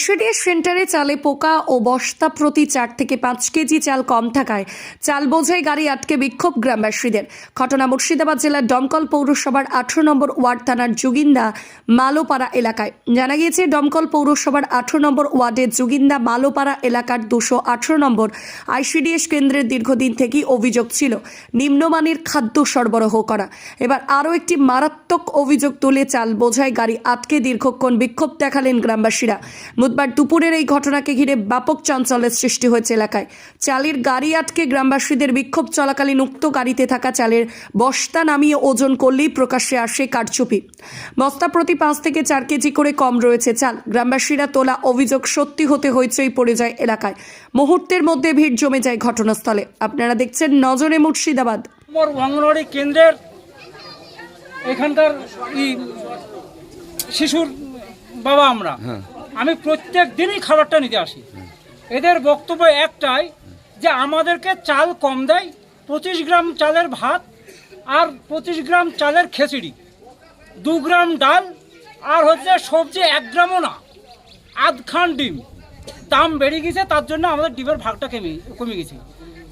ICDS সেন্টারে চালে পোকা ও বস্তা প্রতি চার থেকে পাঁচ কেজি চাল কম থাকায় চাল বোঝাই গাড়ি আটকে বিক্ষোভ গ্রামবাসীদের। ঘটনা মুর্শিদাবাদ জেলার দমকল পৌরসভার আঠারো নম্বর ওয়ার্ড থানার জুগিন্দা মালোপাড়া এলাকায়। জানা গিয়েছে, দমকল পৌরসভার আঠারো নম্বর ওয়ার্ডের জুগিন্দা মালোপাড়া এলাকার দুশো আঠারো নম্বর আইসিডিএস কেন্দ্রের দীর্ঘদিন থেকেই অভিযোগ ছিল নিম্নমানের খাদ্য সরবরাহ করা। এবার আরও একটি মারাত্মক অভিযোগ তুলে চাল বোঝাই গাড়ি আটকে দীর্ঘক্ষণ বিক্ষোভ দেখালেন গ্রামবাসীরা। বুধবার দুপুরের এই ঘটনাকে ঘিরে ব্যাপক চাঞ্চল্যের সৃষ্টি হয়েছে এলাকায়। চালের গাড়ি আটকে গ্রামবাসীদের বিক্ষোভ চলাকালীন উক্ত গাড়িতে থাকা চালের বস্তা নামিয়ে ওজন করলেই প্রকাশ্যে আসে কারচুপি। বস্তা প্রতি পাঁচ থেকে চার কেজি করে কম রয়েছে চাল। গ্রামবাসীরা তোলা অভিযোগ সত্যি হতে হইচই পড়ে যায় এলাকায়। মুহূর্তের মধ্যে ভিড় জমে যায় ঘটনাস্থলে। আপনারা দেখছেন নজরে মুর্শিদাবাদ। অঙ্গনওয়াড়ি কেন্দ্রের এখানকার শিশুর বাবা আমরা। আমি প্রত্যেক দিনই খাবারটা নিতে আসি। এদের বক্তব্য একটাই যে আমাদেরকে চাল কম দেয়, পঁচিশ গ্রাম চালের ভাত আর পঁচিশ গ্রাম চালের খিচুড়ি, দু গ্রাম ডাল আর হচ্ছে সবজি এক গ্রামও না আধখান ডিম। দাম বেড়ে গেছে, তার জন্য আমাদের ডিমের ভাগটা কমে কমে গেছে।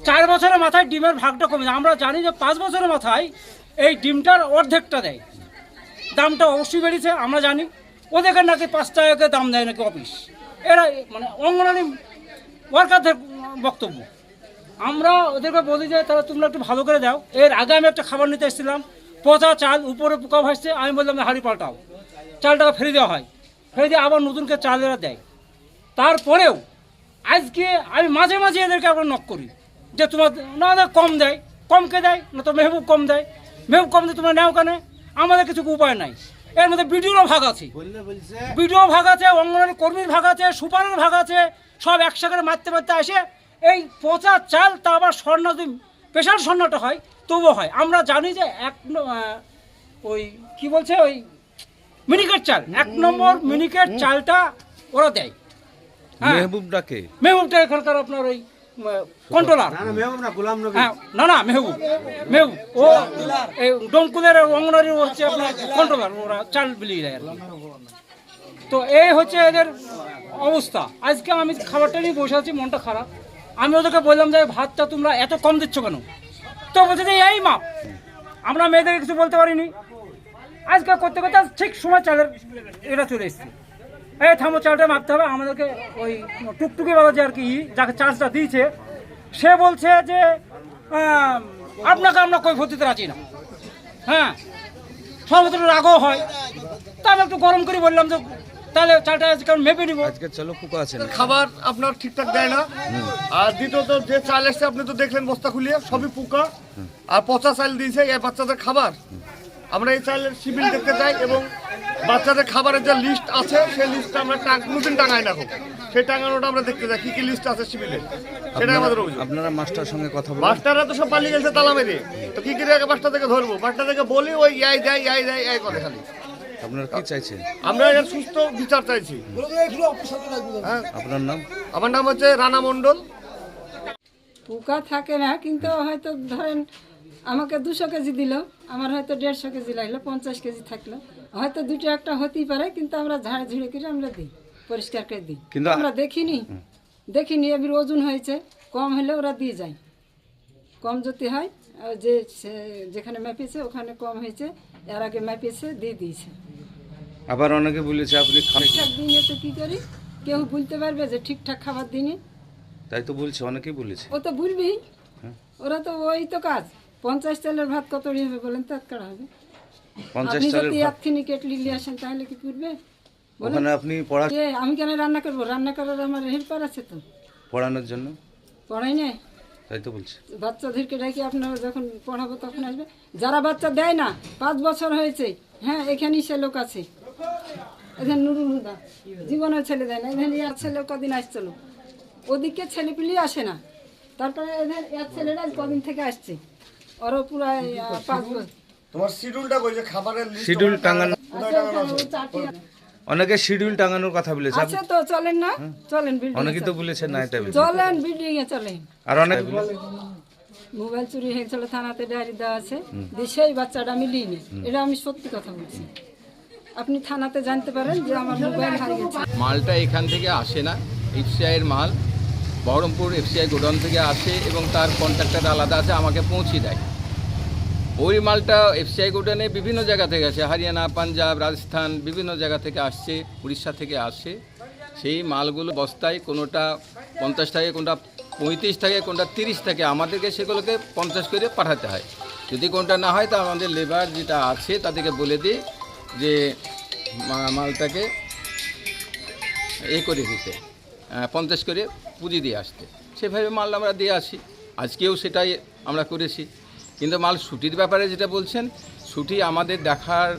চার বছরের মাথায় ডিমের ভাগটা কমে আমরা জানি যে পাঁচ বছরের মাথায় এই ডিমটার অর্ধেকটা দেয়। দামটা অবশ্যই বেড়েছে, আমরা জানি। ওদেরকে নাকি পাঁচ টাকাকে দাম দেয় নাকি অফিস? এরা মানে অঙ্গনারী ওয়ার্কারদের বক্তব্য। আমরা ওদেরকে বলি যে, তাহলে তোমরা একটু ভালো করে দাও। এর আগে আমি একটা খাবার নিতে এসেছিলাম। পচা চাল, উপরে পোকা ভাসছে, আমি বললাম হাঁড়ি পাল্টাও। চালটাকে ফেলে দেওয়া হয়। ফেলে দিয়ে আবার নতুনকে চাল এরা দেয়। তারপরেও আজকে আমি মাঝে মাঝে এদেরকে আবার নক করি যে, তোমার না না কম দেয়। কমকে দেয়, না তো মেহবুব কম দেয়। মেহবুব কম দেয়, তোমরা নেও কেন? আমাদের কিছু উপায় নাই। এর মধ্যে বিডিওরও ভাগ আছে। বিডিও ভাগ আছে অঙ্গনওয়াড়ি কর্মীর ভাগ আছে সুপারের ভাগ আছে সব একসাথে মারতে মারতে আসে। এই পচা চাল তা আবার স্বর্ণ যদি স্পেশাল স্বর্ণটা হয় তবুও হয়। আমরা জানি যে এক ওই কি বলছে ওই মিনিকেট চাল। এক নম্বর মিনিকেট চালটা ওরা দেয়। হ্যাঁ। মেহবুব ডাকে মেহবুবটা এখানকার আপনার ওই কন্ট্রোলার হ্যাঁ না না মেহবুব। মেহবুব ও এই ডঙ্কুলের অঙ্গনারী হচ্ছে আপনার কন্ট্রোলার ওরা চাল বিলিয়ে দেয় তো এই হচ্ছে এদের অবস্থা। আজকে আমি খাবারটা নিয়ে বসে আছি মনটা খারাপ। আমি ওদেরকে বললাম যে ভাতটা তোমরা এত কম দিচ্ছ কেন? তো বলছে যে এই মাপ আমরা মেয়েদের কিছু বলতে পারিনি। আজকে করতে করতে ঠিক সময় চালের এটা চলে এসছে। এই থামো চালটা মাপতে হবে। আমাদেরকে ওই টুকটুকি বাবা যে আর কি যাকে চার্জটা দিয়েছে সে বলছে যে আপনাকে আমরা কই ভর্তিতে রাখি না। হ্যাঁ সর্বত্র রাগও হয়। তা আমি একটু গরম করে বললাম যে তাহলে চালটা আজকে আমি মেপে নিবো। আজকে চলো পোকা আছে খাবার আপনার ঠিকঠাক দেয় না। আর দ্বিতীয়ত যে চাল এসছে আপনি তো দেখলেন বস্তা খুলিয়ে সবই পোকা। আর পচা চাল দিয়েছে এই বাচ্চাদের খাবার। আমরা এই চালের সিভিল দেখতে চাই এবং বাচ্চাদের খাবারের যে লিস্ট আছে সেই লিস্টটা আমরা টাং- নতুন টাঙাই না হোক সেই টাঙানোটা আমরা দেখতে চাই কি কি লিস্ট আছে সিবিলে সেটা আমাদের অভিযোগ। আপনারা মাস্টার সঙ্গে কথা বলেন। মাস্টাররা তো সব পালিয়ে গেছে তালা মেরে। তো কি করে মাস্টার থেকে ধরবো? মাস্টার থেকে বলি ওই ইয়াই দেয় ইয়াই দেয় ইয়াই করে খালি। আপনারা কি চাইছেন? আমরা এর সুস্থ বিচার চাইছি। হ্যাঁ। আপনার নাম? আমার নাম হচ্ছে রানা মণ্ডল। পোকা থাকে না কিন্তু হয়তো ধরেন আমাকে দুশো কেজি দিল আমার হয়তো দেড়শো কেজি লাগল পঞ্চাশ কেজি থাকল। হয়তো দুটো একটা হতেই পারে কিন্তু আমরা ঝাড়ে ঝুড়ে করে আমরা দিই পরিষ্কার করে দিই। কিন্তু- আমরা দেখিনি দেখিনি এবার ওজন হয়েছে কম হলে ওরা দিয়ে যায়। কম যদি হয় যে যেখানে মেপেছে ওখানে কম হয়েছে এর আগে মেপেছে দিয়ে দিয়েছে। আবার অনেকে বলেছে আপনি ঠিকঠাক দিনে তো কী করি? কেউ বলতে পারবে যে ঠিকঠাক খাবার দিনে। তাই তো বলছে অনেকেই বলেছে। ও তো ভুলবেই। ওরা তো ওই তো কাজ। পঞ্চাশ চালের ভাত কত হবে বলেন তো কারা হবে। পঞ্চাশ চালের। একখানি কেটলি নিয়ে আসেন তাহলে কি করবে? ওখানে আপনি পড়া আমি কেন রান্না করব? রান্না করার আমার হেল্পার আছে তো। পড়ানোর জন্য। পড়াই না তাই তো বলছে। বাচ্চাদেরকে ডাকি আপনারা যখন পড়াবো তখন আসবে। যারা বাচ্চা দেয় না পাঁচ বছর হয়েছে হ্যাঁ এখানেই সে লোক আছে। এখানে নুরুল হুদা জীবনের ছেলে দেয় না। এখানে ইয়ার ছেলে কদিন আসছিল ওদিকে ছেলে পিলি আসে না। তারপরে এদের ইয়ার ছেলেরা কদিন থেকে আসছে? ওরও পুরো পাঁচ তোমার শিডিউলটা কই খাবারের লিস্ট শিডিউল টাঙানো আচ্ছা, ও চারটি। অনেকে শিডিউল টাঙানোর কথা বলেছে। আপনি- তো চলেন না চলেন বিল্ডিং অনেকেই তো বলেছে না এটা চলেন বিল্ডিং এ চলেন। আর অনেক মোবাইল চুরি হয়েছিল থানাতে ডায়েরি দেওয়া আছে। দিয়ে সেই বাচ্চাটা আমি লিইনি এটা আমি সত্যি কথা বলছি। আপনি থানাতে জানতে পারেন যে আমার মোবাইল হারিয়ে মালটা এখান থেকে আসে না এফসিআইয়ের মাল। বহরমপুর এফসিআই গোডাউন থেকে আসে এবং তার কন্ট্রাক্টর আলাদা আছে আমাকে পৌঁছে দেয়। ওই মালটা এফসিআই গোডাউনে বিভিন্ন জায়গা থেকে আসে, হরিয়ানা, পাঞ্জাব, রাজস্থান বিভিন্ন জায়গা থেকে আসছে, উড়িষ্যা থেকে আসছে সেই মালগুলো বস্তায় কোনোটা পঞ্চাশ টাকা কোনটা পঁয়ত্রিশ টাকা কোনটা তিরিশ টাকা আমাদেরকে সেগুলোকে পঞ্চাশ করে পাঠাতে হয়। যদি কোনটা না হয় তা আমাদের লেবার যেটা আছে তাদেরকে বলে দিই যে মালটাকে এ করে দিতে পঞ্চাশ করে পুঁজি দিয়ে আসতে। সেভাবে মাল আমরা দিয়ে আসি। আজকেও সেটাই আমরা করেছি। কিন্তু মাল ছুটির ব্যাপারে যেটা বলছেন ছুটি আমাদের দেখার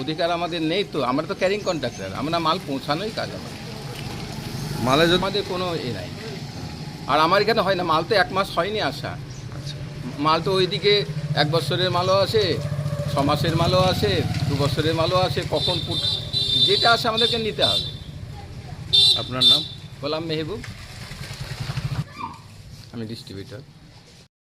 অধিকার আমাদের নেই তো। আমরা তো ক্যারিং কন্ট্রাক্টর আমরা মাল পৌঁছানোই কাজ আমার মালে যদি আমাদের কোনো এ নাই। আর আমার এখানে হয় না মাল তো এক মাস হয়নি আসা। মাল তো ওইদিকে এক বছরের মালও আসে ছ মাসের মালও আসে দু বছরের মালও আসে কখন যেটা আসে আমাদেরকে নিতে হবে। আপনার নাম? গোলাম মেহবুব। আমি ডিস্ট্রিবিউটর